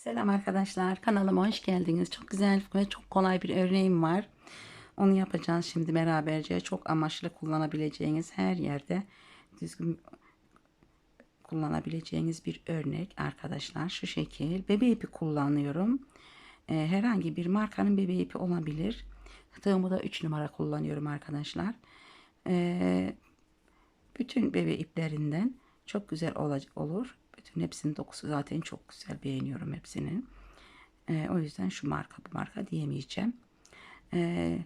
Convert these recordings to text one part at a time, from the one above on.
Selam arkadaşlar. Kanalıma hoş geldiniz. Çok güzel ve çok kolay bir örneğim var. Onu yapacağız şimdi beraberce. Çok amaçlı kullanabileceğiniz her yerde düzgün kullanabileceğiniz bir örnek arkadaşlar. Şu şekil. Bebe ipi kullanıyorum. Ee, herhangi bir markanın bebe ipi olabilir. Tığımı da 3 numara kullanıyorum arkadaşlar. Ee, bütün bebe iplerinden çok güzel olur. Bütün hepsinin dokusu zaten çok güzel. Beğeniyorum hepsini. Ee, o yüzden şu marka bu marka diyemeyeceğim. Ee,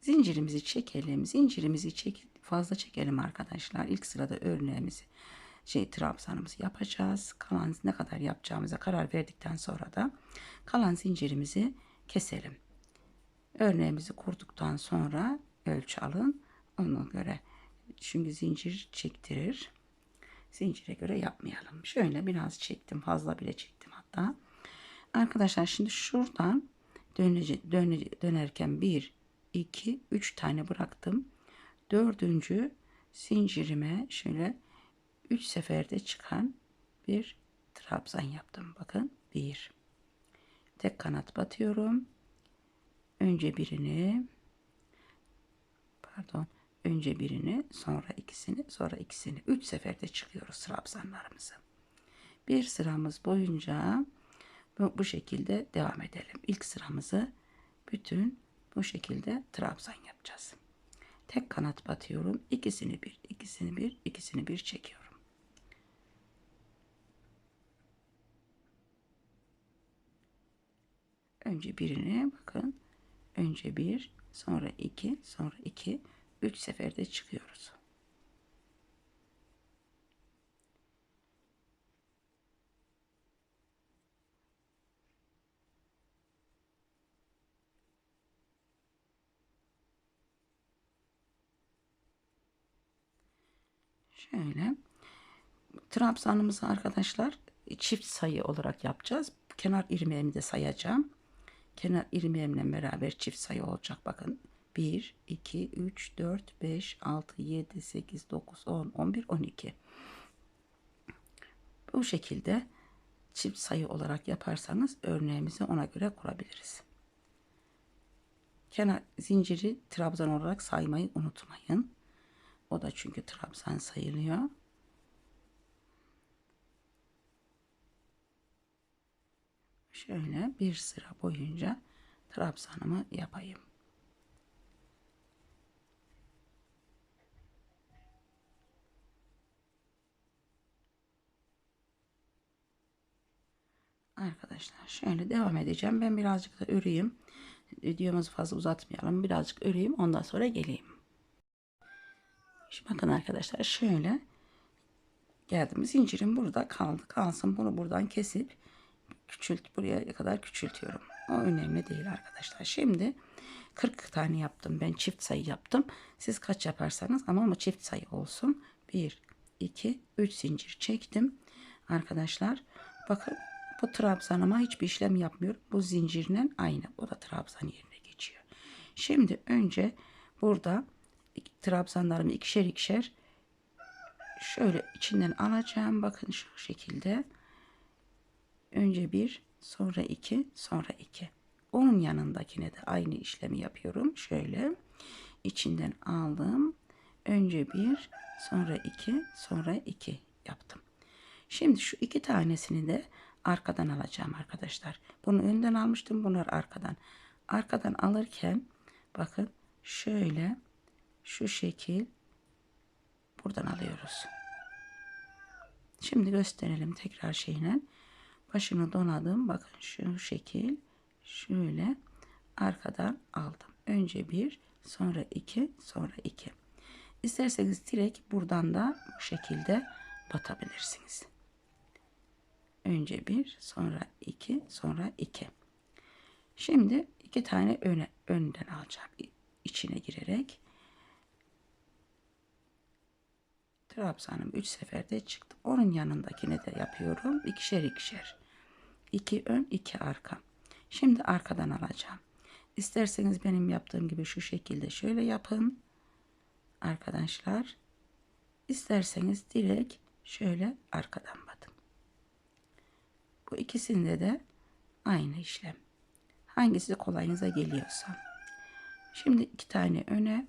zincirimizi çekelim. Zincirimizi çek, fazla çekelim arkadaşlar. İlk sırada örneğimizi şey trabzanımızı yapacağız. Kalan ne kadar yapacağımıza karar verdikten sonra da kalan zincirimizi keselim. Örneğimizi kurduktan sonra ölçü alın. Ona göre çünkü zincir çektirir. Zincire göre yapmayalım. Şöyle biraz çektim. Fazla bile çektim hatta. Arkadaşlar şimdi şuradan dönece, dönece, dönerken 1, 2, 3 tane bıraktım. Dördüncü zincirime şöyle 3 seferde çıkan bir trabzan yaptım. Bakın 1. Tek kanat batıyorum. Önce birini pardon önce birini sonra ikisini sonra ikisini üç seferde çıkıyoruz trabzanlarımızı. Bir sıramız boyunca bu, bu şekilde devam edelim. İlk sıramızı bütün bu şekilde trabzan yapacağız. Tek kanat batıyorum. ikisini bir, ikisini bir, ikisini bir çekiyorum. Önce birini bakın. Önce bir, sonra iki, sonra iki, üç seferde çıkıyoruz. Şöyle. Trabzanımızı arkadaşlar çift sayı olarak yapacağız. Kenar ilmeğimi de sayacağım. Kenar ilmeğimle beraber çift sayı olacak. Bakın 1, 2, 3, 4, 5, 6, 7, 8, 9, 10, 11, 12. Bu şekilde çift sayı olarak yaparsanız örneğimizi ona göre kurabiliriz. Kenar zinciri trabzan olarak saymayı unutmayın. O da çünkü trabzan sayılıyor. Şöyle bir sıra boyunca trabzanımı yapayım. Arkadaşlar şöyle devam edeceğim. Ben birazcık da öreyim. Videomuzu fazla uzatmayalım. Birazcık öreyim. Ondan sonra geleyim. Şimdi bakın arkadaşlar şöyle geldim. Zincirim burada kaldı. Kalsın bunu buradan kesip küçült buraya kadar küçültüyorum. O önemli değil arkadaşlar. Şimdi 40 tane yaptım. Ben çift sayı yaptım. Siz kaç yaparsanız ama ama çift sayı olsun. 1 2 3 zincir çektim. Arkadaşlar bakın bu trabzanıma hiçbir işlem yapmıyorum. Bu zincirle aynı. O da trabzan yerine geçiyor. Şimdi önce burada trabzanlarımı ikişer ikişer şöyle içinden alacağım. Bakın şu şekilde. Önce bir, sonra iki, sonra iki. Onun yanındakine de aynı işlemi yapıyorum. Şöyle içinden aldım. Önce bir, sonra iki, sonra iki yaptım. Şimdi şu iki tanesini de arkadan alacağım arkadaşlar. Bunu önden almıştım. Bunlar arkadan. Arkadan alırken bakın şöyle şu şekil buradan alıyoruz. Şimdi gösterelim tekrar şeyle. Başını donadım. Bakın şu şekil şöyle arkadan aldım. Önce bir, sonra iki, sonra iki. İsterseniz direkt buradan da bu şekilde batabilirsiniz. Önce bir, sonra iki, sonra iki. Şimdi iki tane öne, önden alacağım. içine girerek. Trabzanım üç seferde çıktı. Onun yanındakini de yapıyorum. ikişer ikişer. İki ön, iki arka. Şimdi arkadan alacağım. İsterseniz benim yaptığım gibi şu şekilde şöyle yapın. Arkadaşlar. İsterseniz direkt şöyle arkadan batın. Bu ikisinde de aynı işlem. Hangisi kolayınıza geliyorsa. Şimdi iki tane öne.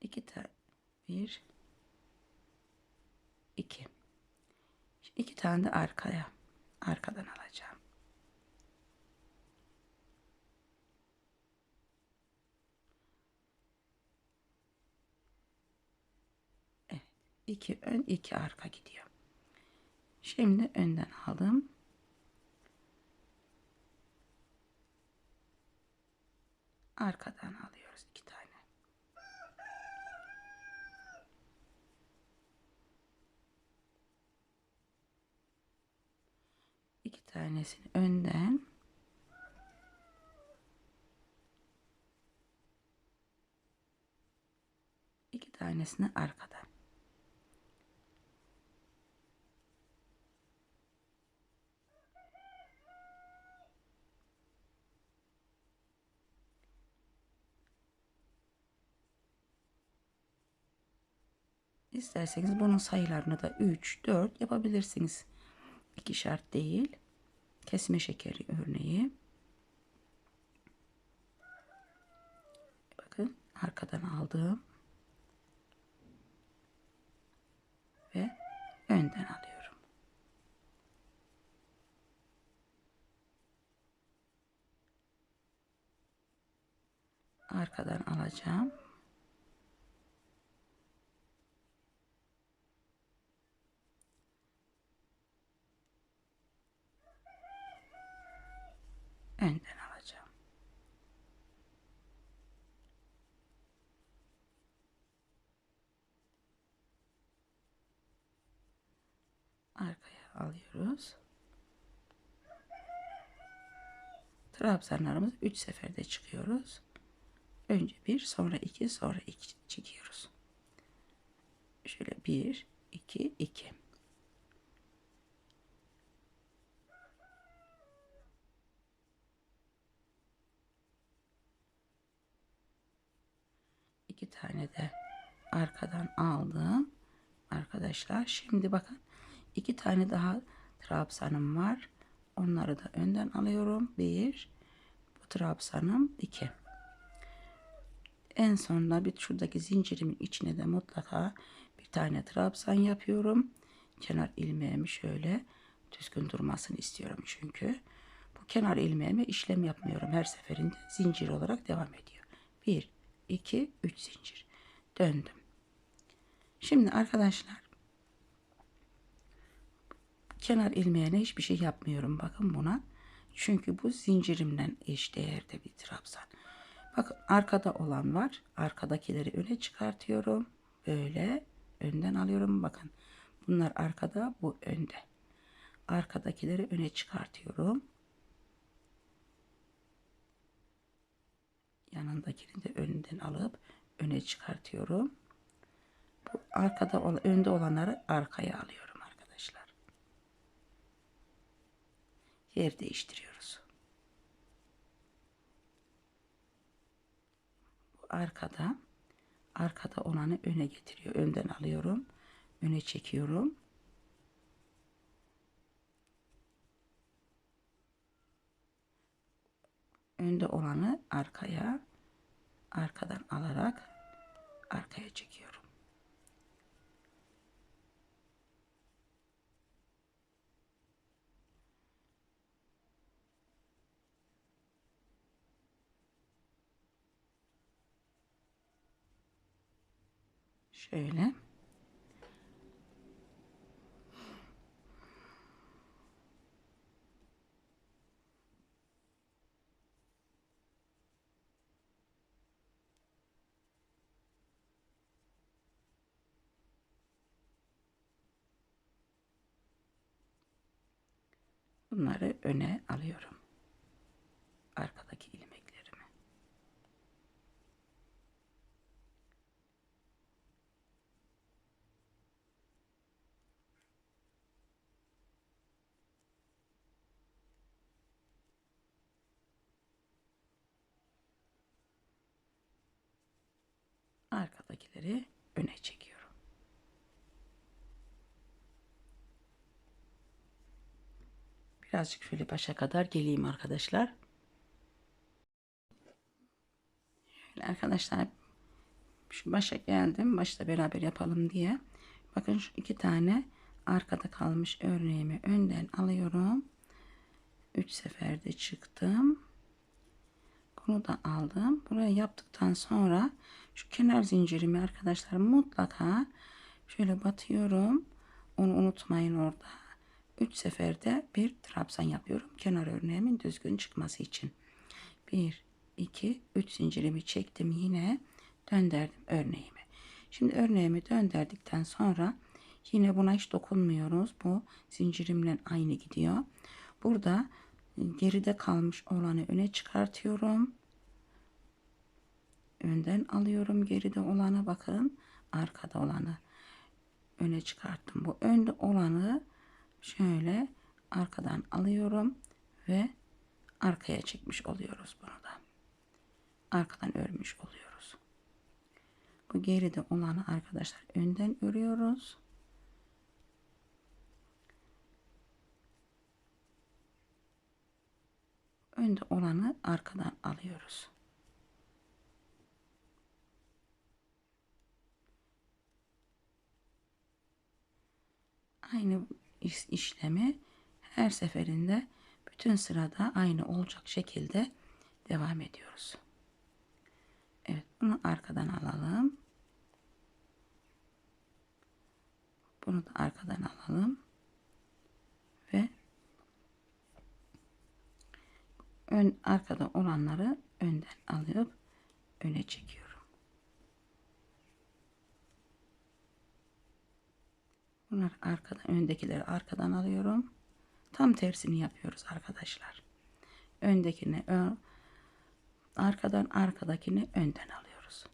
iki tane bir iki. İki tane de arkaya. Arkadan alacağım. Evet. iki ön iki arka gidiyor. Şimdi önden aldım. Arkadan alıyoruz iki tane. İki tanesini önden iki tanesini arkadan. İsterseniz bunun sayılarını da 3, 4 yapabilirsiniz. İki şart değil. Kesme şekeri örneği. Bakın arkadan aldım. Ve önden alıyorum. Arkadan alacağım. Önden alacağım. Arkaya alıyoruz. Trabzanlarımız 3 seferde çıkıyoruz. Önce 1, sonra 2, sonra 2 çekiyoruz. Şöyle 1, 2, 2. iki tane de arkadan aldım. Arkadaşlar şimdi bakın iki tane daha trabzanım var. Onları da önden alıyorum. Bir bu trabzanım iki. En sonunda bir şuradaki zincirimin içine de mutlaka bir tane trabzan yapıyorum. Kenar ilmeğimi şöyle düzgün durmasını istiyorum çünkü. Bu kenar ilmeğime işlem yapmıyorum. Her seferinde zincir olarak devam ediyor. Bir 2 3 zincir döndüm. Şimdi arkadaşlar kenar ilmeğine hiçbir şey yapmıyorum bakın buna. Çünkü bu zincirimden eş değerde bir trabzan. Bakın arkada olan var. Arkadakileri öne çıkartıyorum. Böyle önden alıyorum. Bakın bunlar arkada bu önde. Arkadakileri öne çıkartıyorum. Yanındakini de önünden alıp öne çıkartıyorum. Bu arkada önde olanları arkaya alıyorum arkadaşlar. Yer değiştiriyoruz. Bu arkada arkada olanı öne getiriyor. Önden alıyorum. Öne çekiyorum. önde olanı arkaya arkadan alarak arkaya çekiyorum. Şöyle Bunları öne alıyorum. Arkadaki ilmeklerimi. Arkadakileri öne çekiyorum. Birazcık şöyle başa kadar geleyim arkadaşlar. Şöyle arkadaşlar şu başa geldim. Başta beraber yapalım diye. Bakın şu iki tane arkada kalmış örneğimi önden alıyorum. 3 seferde çıktım. Bunu da aldım. Buraya yaptıktan sonra şu kenar zincirimi arkadaşlar mutlaka şöyle batıyorum. Onu unutmayın orada. 3 seferde bir trabzan yapıyorum. Kenar örneğimin düzgün çıkması için. 1, 2, 3 zincirimi çektim yine döndürdüm örneğimi. Şimdi örneğimi döndürdükten sonra yine buna hiç dokunmuyoruz. Bu zincirimle aynı gidiyor. Burada geride kalmış olanı öne çıkartıyorum. Önden alıyorum geride olanı bakın. Arkada olanı öne çıkarttım. Bu önde olanı şöyle arkadan alıyorum ve arkaya çekmiş oluyoruz bunu da. Arkadan örmüş oluyoruz. Bu geride olanı arkadaşlar önden örüyoruz. önde olanı arkadan alıyoruz. Aynı iş- işlemi her seferinde bütün sırada aynı olacak şekilde devam ediyoruz. Evet bunu arkadan alalım. Bunu da arkadan alalım. Ve ön arkada olanları önden alıp öne çekiyorum. Bunlar arkada öndekileri arkadan alıyorum. Tam tersini yapıyoruz arkadaşlar. Öndekini ön, arkadan arkadakini önden alıyoruz.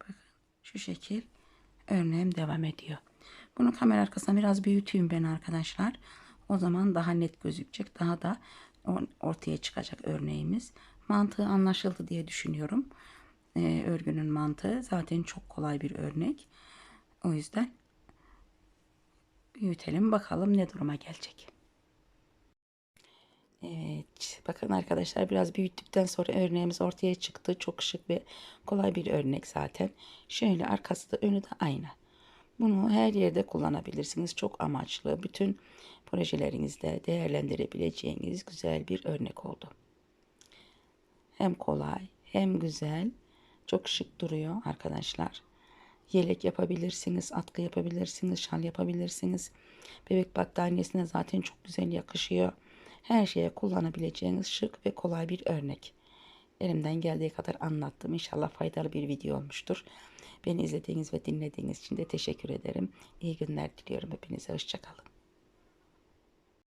Bakın şu şekil örneğim devam ediyor. Bunu kamera arkasına biraz büyüteyim ben arkadaşlar. O zaman daha net gözükecek. Daha da ortaya çıkacak örneğimiz. Mantığı anlaşıldı diye düşünüyorum. Ee, örgünün mantığı zaten çok kolay bir örnek. O yüzden büyütelim bakalım ne duruma gelecek. Evet bakın arkadaşlar biraz büyüttükten sonra örneğimiz ortaya çıktı. Çok şık ve kolay bir örnek zaten. Şöyle arkası da önü de aynı. Bunu her yerde kullanabilirsiniz. Çok amaçlı. Bütün projelerinizde değerlendirebileceğiniz güzel bir örnek oldu. Hem kolay hem güzel. Çok şık duruyor arkadaşlar. Yelek yapabilirsiniz, atkı yapabilirsiniz, şal yapabilirsiniz. Bebek battaniyesine zaten çok güzel yakışıyor. Her şeye kullanabileceğiniz şık ve kolay bir örnek. Elimden geldiği kadar anlattım. İnşallah faydalı bir video olmuştur. Beni izlediğiniz ve dinlediğiniz için de teşekkür ederim. İyi günler diliyorum hepinize. Hoşçakalın.